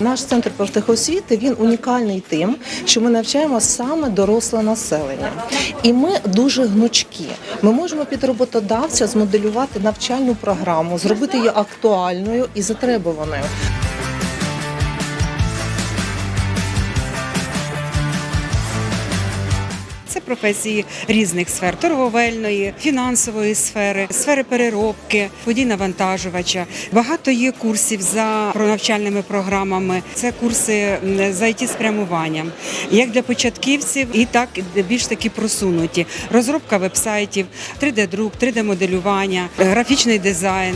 Наш центр профтехосвіти він унікальний тим, що ми навчаємо саме доросле населення, і ми дуже гнучкі. Ми можемо під роботодавця змоделювати навчальну програму, зробити її актуальною і затребуваною. Це професії різних сфер торговельної, фінансової сфери, сфери переробки, водій навантажувача. Багато є курсів за навчальними програмами. Це курси за it спрямуванням, як для початківців, і так більш такі просунуті. Розробка вебсайтів, 3D-друк, 3D-моделювання, графічний дизайн.